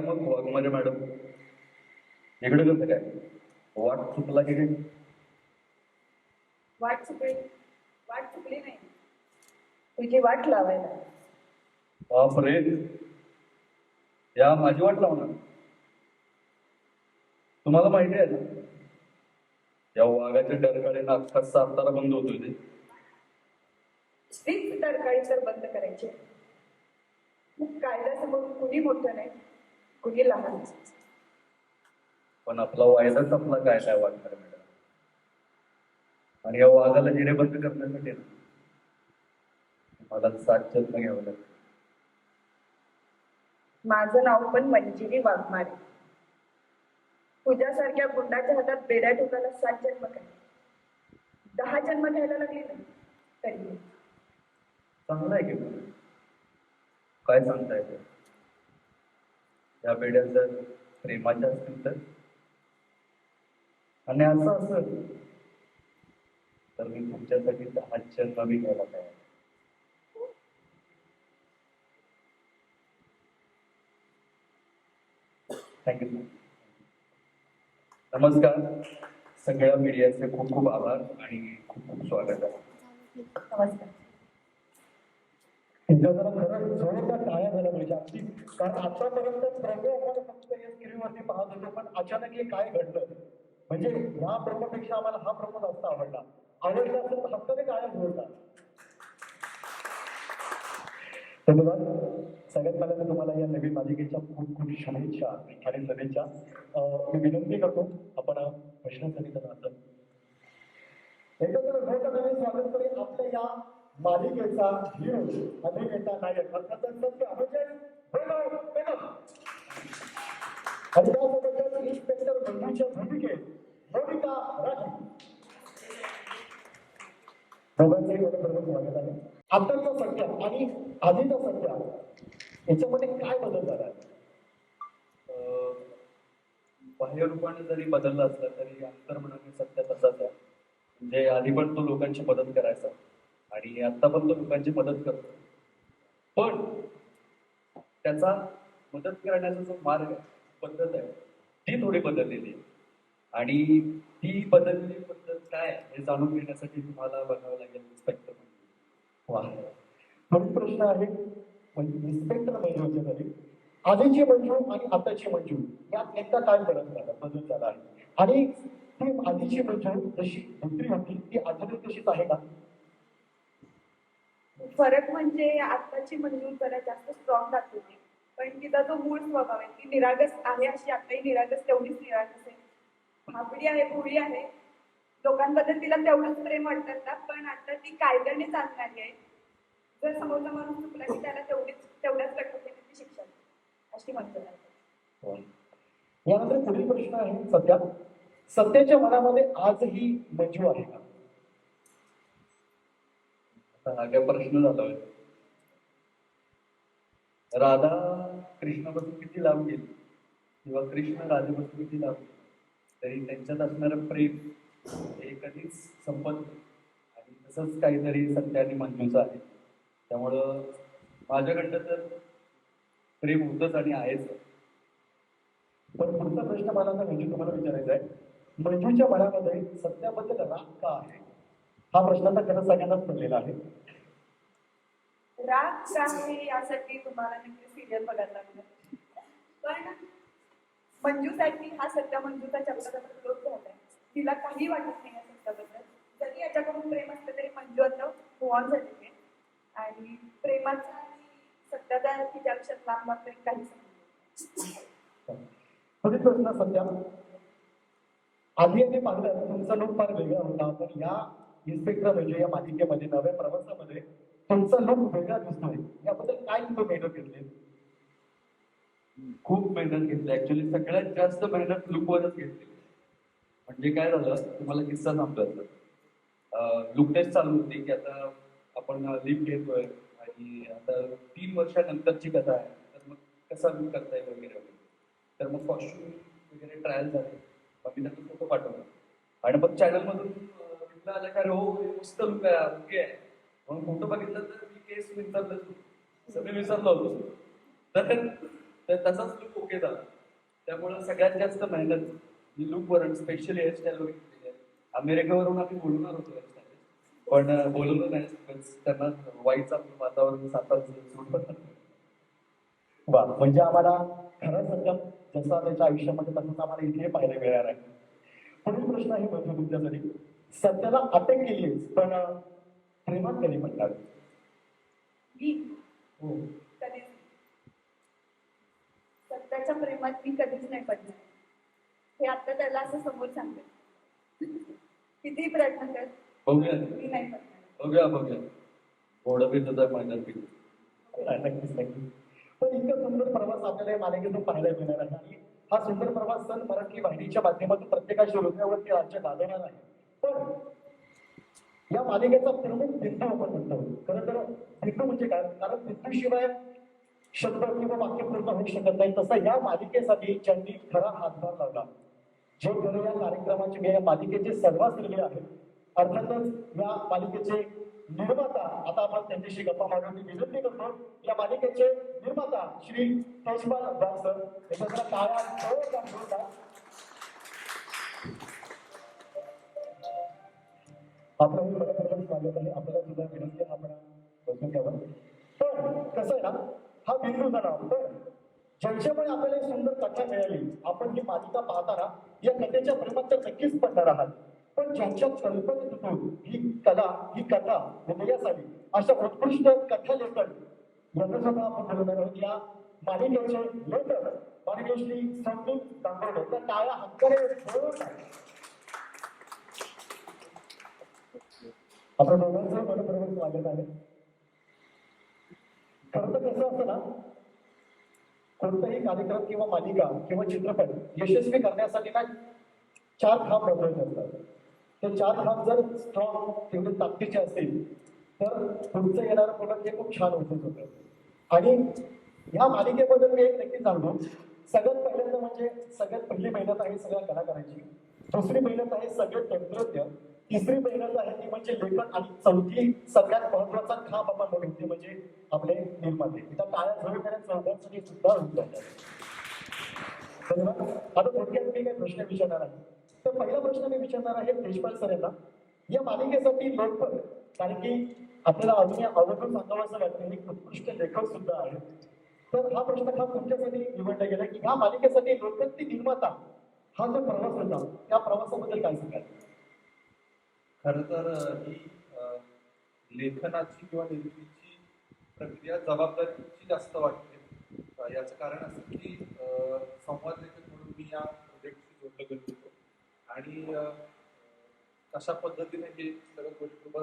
मग वाघमारे मॅडम. इकडे कसं काय? वाट चुकला की काय? वाट चुकली. वाट चुकली नाही. तुझी वाट लावायला. बापरे. या माझी वाट लावणार. तुम्हाला माहिती आहे ना? या वाघाच्या डरकाळीनं अख्खा सातारा बंद होतोय ते. स्त्रीच तरकाळी तर बंद करायचे. कायद्यासमोर कुणी मोठं नाही. लहान नाही. पण आपला वायदा आपला काय काय वाटणार मॅडम आणि या वाघाला जिरे बंद करण्यासाठी मला सात जन्म घ्यावं लागतं माझं नाव पण मंजिरी वाघमारे. तुझ्यासारख्या गुंडाच्या हातात बेड्या ठोकायला सात जन्म काय? दहा जन्म घ्यायला लागली ना तरी. चांगलं आहे की. काय सांगता येतं या बेड्या जर प्रेमाच्या असतील तर आणि असं असेल तर मी तुमच्यासाठी दहा जन्म मी घ्यायला तयार थँक्यू नमस्कार. सगळ्या मीडियाचे खूप खूप आभार आणि खूप खूप स्वागत आहे. नमस्कार. एकदा जरा खरंच जोरदार टाळ्या झाल्या पाहिजे अगदी. कारण आतापर्यंत प्रभू आपण फक्त या स्क्रीनवरती पाहत होतो पण अचानक हे काय घडलं? म्हणजे या प्रमोपेक्षा आम्हाला हा प्रमो जास्त आवडला. आवडला असेल तर हक्काने टाळ्या जोरदार धन्यवाद. सगळ्यात पहिल्यांदा तुम्हाला या नवीन मालिकेच्या खूप खूप शुभेच्छा आणि सदिच्छा मी विनंती करतो आपण प्रश्नासाठी त्यांना असं एकत्र मोठं स्वागत करेन आपल्या या मालिकेचा हिरो अभिनेता नायक अर्थातच सत्य म्हणजे वैभव इन्स्पेक्टर बंधूच्या भूमिकेत भूमिका राठी. दोघांचंही मनपूर्वक स्वागत आहे आताचा सत्य आणि आधीचा सत्य याच्यामध्ये काय बदल झाला? बाह्य रूपाने जरी बदलला असला तरी अंतर्मनाने सत्य तसाच आहे. म्हणजे आधी पण तो लोकांची मदत करायचा. आणि आता पण तो लोकांची मदत करतो. पण त्याचा मदत करण्याचा जो मार्ग पद्धत आहे ती थोडी बदललेली आहे. आणि ती बदललेली पद्धत काय आहे हे जाणून घेण्यासाठी तुम्हाला बघावं लागेल इन्स्पेक्टर वा पुढील प्रश्न आहे म्हणजे इन्स्पेक्टर म्हणजे, म्हणजे झाले आधीची मंजू आणि आताची मंजू यात नेमका काय फरक झाला बदल झाला आहे? आणि ती आधीची मंजू जशी दुसरी होती ती आधुनिक तशीच आहे का? फरक म्हणजे आत्ताची मंजूर जरा जास्त स्ट्रॉंग दाखवते. पण तिचा जो मूळ स्वभाव आहे ती निरागस आहे अशी आताही निरागस तेवढीच निरागस आहे. भाबडी आहे भोळी आहे. लोकांबद्दल तिला तेवढंच प्रेम वाटतात ना पण आता ती कायद्याने चालणारी आहे. जर समोरचा माणूस चुकला की त्याला तेवढीच तेवढ्याच कठोरतेने ती शिक्षा अशी म्हणतात यानंतर पुढील प्रश्न आहे सध्या सत्याच्या मनामध्ये आजही मंजू आहे का? काय प्रश्न झाला होय. राधा कृष्णापासून किती लांब गेली? किंवा कृष्ण राधेपासून किती लांब गेली? तरी त्यांच्यात असणारं प्रेम हे कधीच संपत आणि तसंच काहीतरी सत्य आणि मंजूचं आहे. त्यामुळं माझ्याकडनं तर प्रेम होतच आणि आहेच. पण पुढचा प्रश्न मला आता म्हणजे तुम्हाला विचारायचा आहे. मंजूच्या मनामध्ये सत्याबद्दल राग का आहे? हा प्रश्न आता खरं सगळ्यांनाच पडलेला आहे. राग यासाठी तुम्हाला नक्की सिरियल बघायला लागलं. पण मंजूसाठी हा सध्या मंजूचा क्लोज झालाय तिला काही वाटत नाही या सत्याबद्दल जरी याच्याकडून प्रेम असलं तरी मंजू आता मूव ऑन झालेली आहे. आणि प्रेमाचा सत्याचा तिच्या आयुष्यात लांब तरी काही प्रश्न सध्या. आधी आधी पाहिलं तुमचा लुक फार वेगळा होता. पण या इन्स्पेक्टर म्हणजे या मालिकेमध्ये नव्या प्रवासामध्ये तुमचा लुक वेगळा दिसतोय. याबद्दल काय तुम्ही मेहनत घेतली? खूप मेहनत घेतली. ऍक्च्युली सगळ्यात जास्त मेहनत लुकवरच घेतली. म्हणजे काय झालं तुम्हाला किस्सा सांगतो लुक टेस्ट चालू होती की आता आपण लिप घेतोय आणि आता तीन वर्षानंतरची कथा आहे. तर मग कसा लुक करता येईल वगैरे वगैरे. तर मग कॉस्ट्युम वगैरे ट्रायल झाले. मग मी त्यांना फोटो पाठवला. आणि मग चॅनलमधून आला का रे हो हे मस्त लुक आहे ओके आहे? मग फोटो बघितला तर मी केस विसरलं सगळे विसरलो होतो. तर तसाच लुक ओके झाला. त्यामुळे सगळ्यात जास्त मेहनत ही लुकवर स्पेशली वगैरे घेतलेली आहे. अमेरिकेवरून आम्ही बोलणार होतो हेअरस्टाईल पण बोललो नाही. त्यांना वाईट आपलं वातावरण सातारा सूट पण वा. म्हणजे आम्हाला खरं संगम जसा त्याच्या आयुष्यामध्ये तसंच आम्हाला इथे पाहायला मिळणार आहे. पुढील प्रश्न आहे म्हणजे तुमच्यासाठी. सध्याला अटक केली पण प्रेमात कधी म्हणणार. हो. कधीच सत्याच्या प्रेमात मी कधीच नाही पडणार. हे आता त्याला असं समोर सांगते किती प्रयत्न कर बघूया. मी नाही पडणार. बघूया बघूया. घोडं बी तुझं नक्कीच नक्कीच. पण इतका सुंदर प्रवास आपल्याला या मालिकेतून पाहायला मिळणार आहे. आणि हा सुंदर प्रवास सन मराठी वाहिनीच्या माध्यमातून प्रत्येकाच्या हृदयावरती राज्य गाजवणार आहे. पण या मालिकेचा प्रमुख बिंदू आपण म्हणतो. खरं तर बिंदू म्हणजे काय? कारण बिंदूशिवाय शब्द किंवा वाक्य पूर्ण होऊ शकत नाही. तसं या मालिकेसाठी ज्यांनी खरा हातभार लावला जे खरं या कार्यक्रमाचे या मालिकेचे सर्वात सर्वाश्रमी आहेत अर्थातच या मालिकेचे निर्माता आता आपण त्यांच्याशी गप्पा मारून विनंती करतो या मालिकेचे निर्माता श्री तेजपाल सर यांच्या टाळ्या आपलं हे मनपूर्वक स्वागत आहे आपल्याला सुद्धा विनंती आपण बसून घ्यावं पण कसं आहे ना हा बिंदू झाला पण ज्यांच्यामुळे आपल्याला एक सुंदर कथा मिळाली. आपण ही मालिका पाहताना या कथेच्या प्रेमात तर नक्कीच पडणार आहात. पण ज्यांच्या कल्पनेतून ही कला ही कथा उदयास आली अशा उत्कृष्ट कथा लेखन यांना सुद्धा आपण बोलणार आहोत. या मालिकेचे लेखक मालिकेश्री संदीप दांबोडे त्या टाळ्या हक्काने जोरदार. आपल्या दोघांचं मनपूर्वक स्वागत आहे. खरं तर कसं असतं ना कोणताही कार्यक्रम किंवा मालिका किंवा चित्रपट यशस्वी करण्यासाठी ना चार खांब महत्त्वाचे असतात. ते चार खांब जर स्ट्रॉंग तेवढे ताकदीचे असतील तर पुढचं येणारं प्रोडक्ट हे खूप छान होत. होतं आणि ह्या मालिकेबद्दल मी एक नक्की सांगतो. सगळ्यात पहिल्यांदा म्हणजे सगळ्यात पहिली मेहनत आहे सगळ्या कलाकारांची. दुसरी मेहनत आहे सगळे तंत्रज्ञ. तिसरी मेहनत आहे ती म्हणजे लेखन आणि चौथी सगळ्यात महत्त्वाचा खांब आपण म्हणू ते म्हणजे आपले निर्माते. त्या टाळ्या सुद्धा आता थोडक्यात मी काही प्रश्न विचारणार आहे. तर पहिला प्रश्न मी विचारणार आहे देशपाल सर यांना. या मालिकेसाठी लोकपर कारण की आपल्याला अजून या आवर्जून सांगावं असं वाटतं एक उत्कृष्ट लेखक सुद्धा आहे तर हा प्रश्न खास तुमच्यासाठी निवडला गेला? की ह्या मालिकेसाठी लोकप्रती निर्माता हा जो प्रवास होता त्या प्रवासाबद्दल काय सांगाल? खरं तर ही लेखनाची किंवा निर्मितीची प्रक्रिया जबाबदारीची जास्त वाटते याचं कारण असं की संवाद लेखक म्हणून मी या प्रोजेक्टशी जोडलं गेलो होतो आणि कशा पद्धतीने हे सगळं गोष्ट उभं